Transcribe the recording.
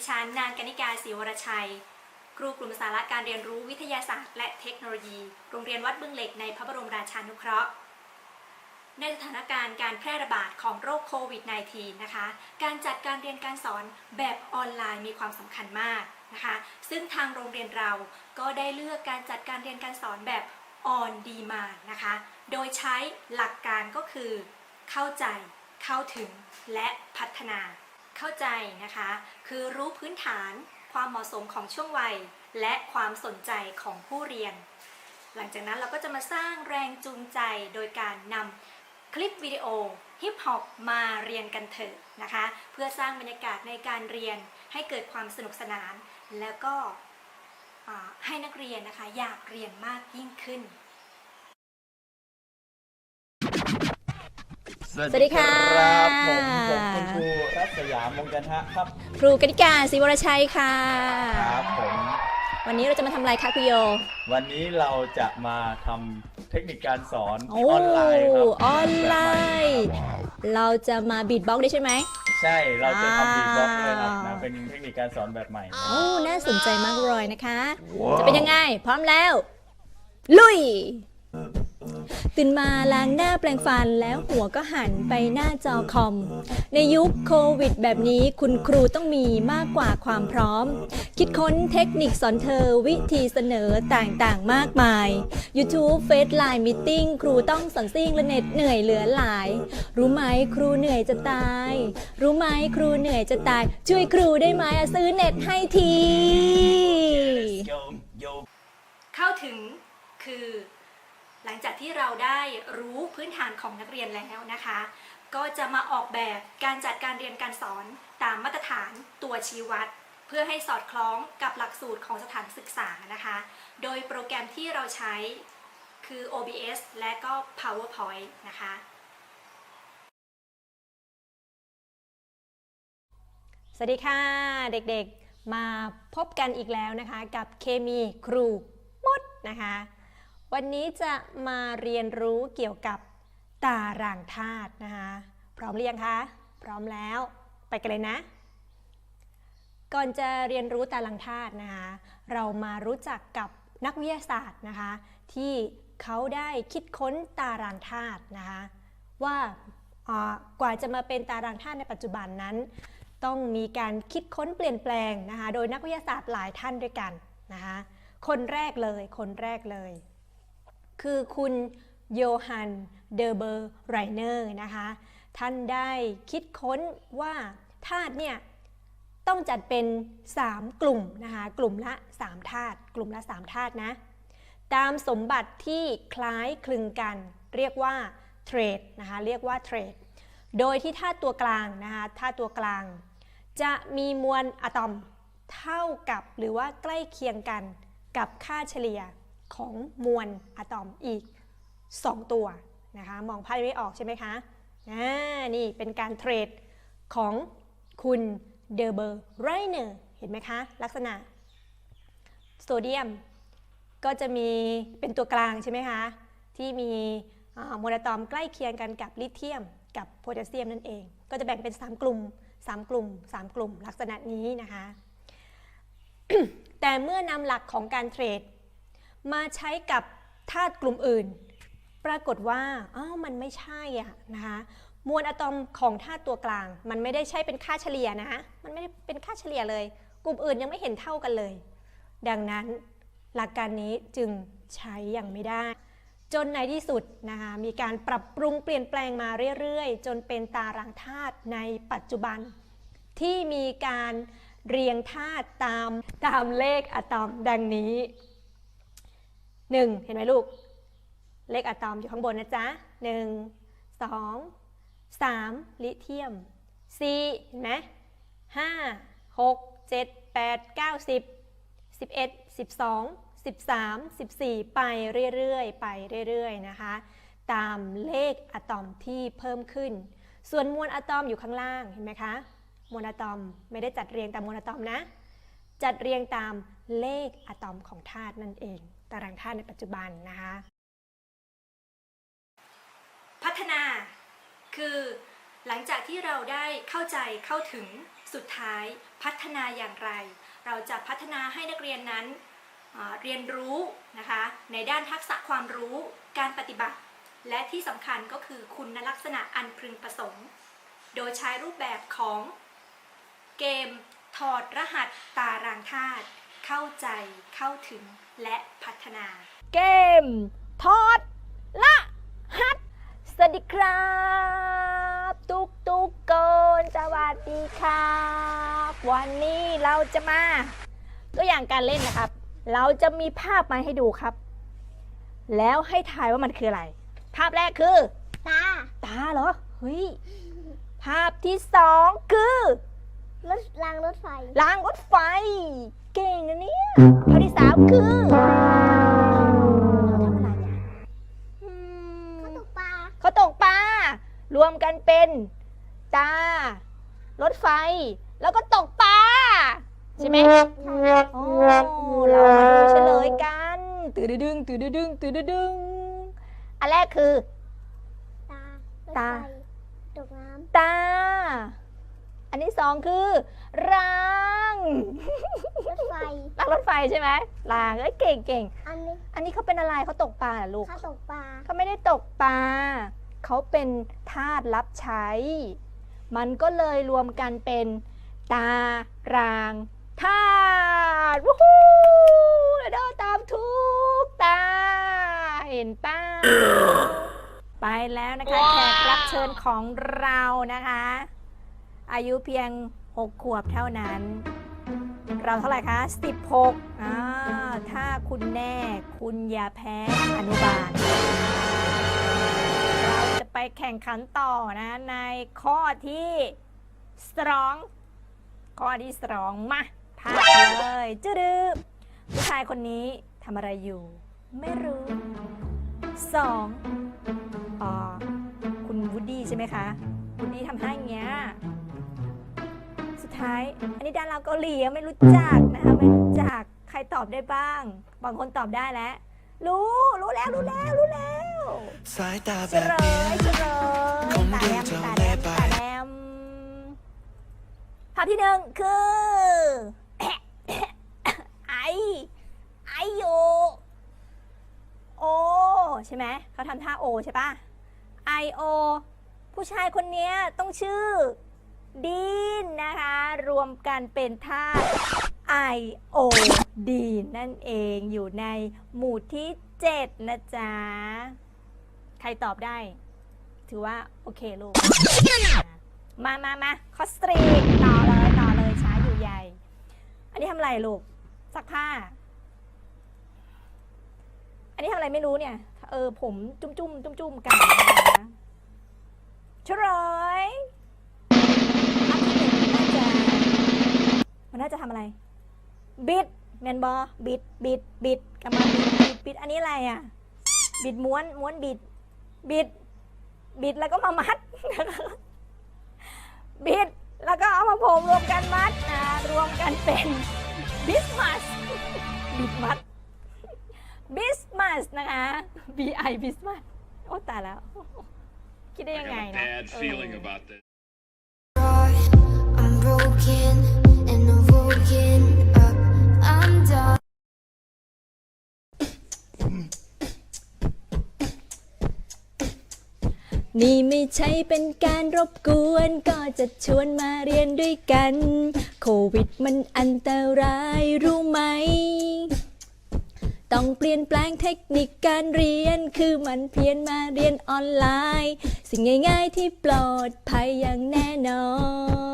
ดิฉันนางกนิกาศรีวรชัย ครูกลุ่มสาระการเรียนรู้วิทยาศาสตร์และเทคโนโลยี โรงเรียนวัดบึงเหล็กในพระบรมราชานุเคราะห์ ในสถานการณ์การแพร่ระบาดของโรคโควิด -19 นะคะ การจัดการเรียนการสอนแบบออนไลน์มีความสำคัญมากนะคะ ซึ่งทางโรงเรียนเราก็ได้เลือกการจัดการเรียนการสอนแบบ on demand นะคะ โดยใช้หลักการก็คือ เข้าใจ เข้าถึง และพัฒนา เข้าใจนะคะ คือรู้พื้นฐานความเหมาะสมของช่วงวัย และความสนใจของผู้เรียน หลังจากนั้นเราก็จะมาสร้างแรงจูงใจโดยการนำคลิปวิดีโอฮิปฮอปมาเรียนกันเถอะนะคะ เพื่อสร้างบรรยากาศในการเรียนให้เกิดความสนุกสนาน แล้วก็ให้นักเรียนนะคะอยากเรียนมากยิ่งขึ้น สวัสดีค่ะ รับผมผมคุณครู รัศยามวงจันทะครับครูกนิกาศิวรชัยค่ะ ครับผมวันนี้เราจะมาทำอะไรคะคุโย วันนี้เราจะมาทำเทคนิคการสอนโอ้ออนไลน์ครับออนไลน์แบบใหม่เราจะมาบีดบ็อกซ์ได้ใช่ไหม ใช่เราจะทำบีบล็อกเลยครับอ่านะเป็นเทคนิคการสอนแบบใหม่นะโอ้ น่าสนใจมากเลยนะคะ จะเป็นยังไง พร้อมแล้ว ลุย ตื่นมาล้างหน้าแปรงฟันแล้วหัวก็หันไปหน้าจอคอม ในยุคโควิดแบบนี้คุณครูต้องมีมากกว่าความพร้อม คิดค้นเทคนิคสอนเธอวิธีเสนอต่างๆ มากมาย YouTube Face Line Meeting ครูต้องสอนซิ่งและเน็ตเหนื่อยเหลือหลาย รู้ไหมครูเหนื่อยจะตาย รู้ไหมครูเหนื่อยจะตาย ช่วยครูได้ไหมอะซื้อเน็ตให้ที เข้าถึงคือ หลังจากที่เราได้รู้พื้นฐานของนักเรียนแล้วนะคะ ก็จะมาออกแบบการจัดการเรียนการสอนตามมาตรฐานตัวชี้วัด เพื่อให้สอดคล้องกับหลักสูตรของสถานศึกษานะคะ โดยโปรแกรมที่เราใช้คือ OBS และก็ PowerPoint นะคะสวัสดีค่ะเด็กๆมาพบกันอีกแล้วนะคะ กับเคมีครูมดนะคะ วันนี้จะมาเรียนรู้เกี่ยวกับตารางธาตุนะคะ พร้อมหรือยังคะ พร้อมแล้ว ไปกันเลยนะ ก่อนจะเรียนรู้ตารางธาตุนะคะ เรามารู้จักกับนักวิทยาศาสตร์นะคะ ที่เขาได้คิดค้นตารางธาตุนะคะ ว่ากว่าจะมาเป็นตารางธาตุในปัจจุบันนั้น ต้องมีการคิดค้นเปลี่ยนแปลงนะคะ โดยนักวิทยาศาสตร์หลายท่านด้วยกันนะคะ คนแรกเลย คนแรกเลย คือคุณโยฮันเดอเบอร์ไรเนอร์นะคะ ท่านได้คิดค้นว่าธาตุเนี่ยต้องจัดเป็น 3 กลุ่มนะคะกลุ่มละ3ธาตุกลุ่มละ3ธาตุนะ ตามสมบัติที่คล้ายคลึงกัน เรียกว่าเทรดนะคะเรียกว่าเทรดโดยที่ธาตุตัวกลางนะคะธาตุตัวกลาง จะมีมวลอะตอมเท่ากับหรือว่าใกล้เคียงกันกับค่าเฉลี่ย ของมวลอะตอมอีก 2 ตัวนะคะมองภาพไม่ออกใช่ไหมคะนี่เป็นการเทรดของคุณเดอเบอร์ไรเนอร์เห็นไหมคะ ลักษณะโซเดียม ก็จะมีเป็นตัวกลางใช่ไหมคะ ที่มีโมเลอะตอมใกล้เคียงกันกับลิเธียม กับโพแทสเซียมนั่นเอง ก็จะแบ่งเป็น 3 กลุ่ม 3 กลุ่ม 3 กลุ่ม ลักษณะนี้นะคะ แต่เมื่อนำหลักของการเทรด มาใช้กับธาตุกลุ่มอื่น ปรากฏว่าอ้าวมันไม่ใช่อะนะคะมวลอะตอมของธาตุตัวกลาง มันไม่ได้ใช่เป็นค่าเฉลี่ยนะมันไม่ได้เป็นค่าเฉลี่ยเลย กลุ่มอื่นยังไม่เห็นเท่ากันเลย ดังนั้นหลักการนี้จึงใช้อย่างไม่ได้ จนในที่สุดนะคะมีการปรับปรุงเปลี่ยนแปลงมาเรื่อยๆ จนเป็นตารางธาตุในปัจจุบัน ที่มีการเรียงธาตุตามตามเลขอะตอมดังนี้ 1เห็นไหมลูก เลขอะตอมอยู่ข้างบนนะจ๊ะ1 2 3ลิเธียม4เห็นไหม5 6 7 8 9 10 11 12 13 14ไปเรื่อยๆ ไปเรื่อยๆนะคะ ตามเลขอะตอมที่เพิ่มขึ้น ส่วนมวลอะตอมอยู่ข้างล่างเห็นไหมคะมวลอะตอมไม่ได้จัดเรียงตามมวลอะตอมนะ จัดเรียงตาม เลขอะตอมของธาตุนั่นเอง ตารางธาตุในปัจจุบันนะคะ พัฒนาคือหลังจากที่เราได้เข้าใจเข้าถึงสุดท้ายพัฒนาอย่างไร เราจะพัฒนาให้นักเรียนนั้นเรียนรู้นะคะในด้านทักษะความรู้การปฏิบัติ และที่สำคัญก็คือคุณลักษณะอันพึงประสงค์ โดยใช้รูปแบบของเกมถอดรหัสตารางธาตุ เข้าใจเข้าถึงและพัฒนา เกมทอดละหัดสวัสดีครับ ตุกตุกโกนสวัสดีครับ วันนี้เราจะมาตัวอย่างการเล่นนะครับ เราจะมีภาพมาให้ดูครับ แล้วให้ทายว่ามันคืออะไร ภาพแรกคือ ตา ตาเหรอเฮ้ยภาพที่สองคือ รถรางรถไฟ รางรถไฟ เก่งนะเนี่ยภาพที่สามคือเขาทำอะไรอะอืมเขาตกปลาเขาตกปลารวมกันเป็น ตา รถไฟ แล้วก็ตกปลาใช่ไหมโอ้เรามาดูเฉลยกันตื่นดึงตื่นดึงตื่นดึงอันแรกคือ ตารถตาไฟตกน้ตา อันที่สองคือรางำร ถไฟ รางรถไฟใช่ไหมรางเอ้ยเก่งเก่งอันนี้อันนี้เขาเป็นอะไรเขาตกปลาเหรอลูกเขาตกปลา เขาไม่ได้ตกปลา เขาเป็นทาสรับใช้ มันก็เลยรวมกันเป็นตารางทาสวู้ฮู้แล้วเดินตามทุกตา เห็นป้า ไปแล้วนะคะ แขกรับเชิญของเรานะคะ อายุเพียง 6 ขวบเท่านั้น เราเท่าไหร่คะ 16อ่าถ้าคุณแน่คุณอย่าแพ้อนุบาล เราจะไปแข่งขันต่อนะ ในข้อที่สอง ข้อที่สองมาพาเลยจืดผู้ชายคนนี้ทำอะไรอยู่ ไม่รู้สองอ๋อคุณวูดดี้ใช่ไหมคะวูดดี้ทำให้อย่างเงี้ย ท้าย อันนี้ดาราเกาหลีอะไม่รู้จักนะคะไม่รู้จักใครตอบได้บ้าง บางคนตอบได้แล้ว รู้รู้แล้วรู้แล้วรู้แล้วสายตาเฉแบบลเนี้ยยเฉลยคงตาดูแดมจะตาไม่แดมไปตาแดมภาพที่หนึ่งคือ ไอไอโยโอใช่ไหมเขาทำท่าโอใช่ปะไอโอผู้ชายคนเนี้ยต้องชื่อ ดีนนะคะ รวมกันเป็นธาตุไอโอดีนนั่นเองอยู่ในหมู่ที่ 7 นะจ๊ะ ใครตอบได้ ถือว่า โอเคลูก มามามาคอสตรีต่อเลยต่อเลยช้าอยู่ใหญ่ อันนี้ทำอะไรลูกซักผ้า อันนี้ทำอะไรไม่รู้เนี่ย เออ ผมจุ้มจุ้มจุ้มจุ้มกันนะเฉลย มันน่าจะทำอะไร บิดแมนบอบิดบิดบิดกำลังบิดบิดบิดอันนี้อะไรอะ บิดม้วนม้วนบิด บิด บิดแล้วก็มามัดบิดแล้วก็เอามาโผมรวมกันมัดนะรวมกันเป็นบิสมัสบิดมัดบิสมัสนะคะ B I บิสมัสโอ้ตายแล้ว คิดได้ I ยัง got ไง a เนาะ นี่ไม่ใช่เป็นการรบกวน ก็จะชวนมาเรียนด้วยกัน โควิดมันอันตรายรู้ไหม ต้องเปลี่ยนแปลงเทคนิคการเรียน คือมันเพียนมาเรียนออนไลน์ สิ่งง่ายๆที่ปลอดภัยอย่างแน่นอน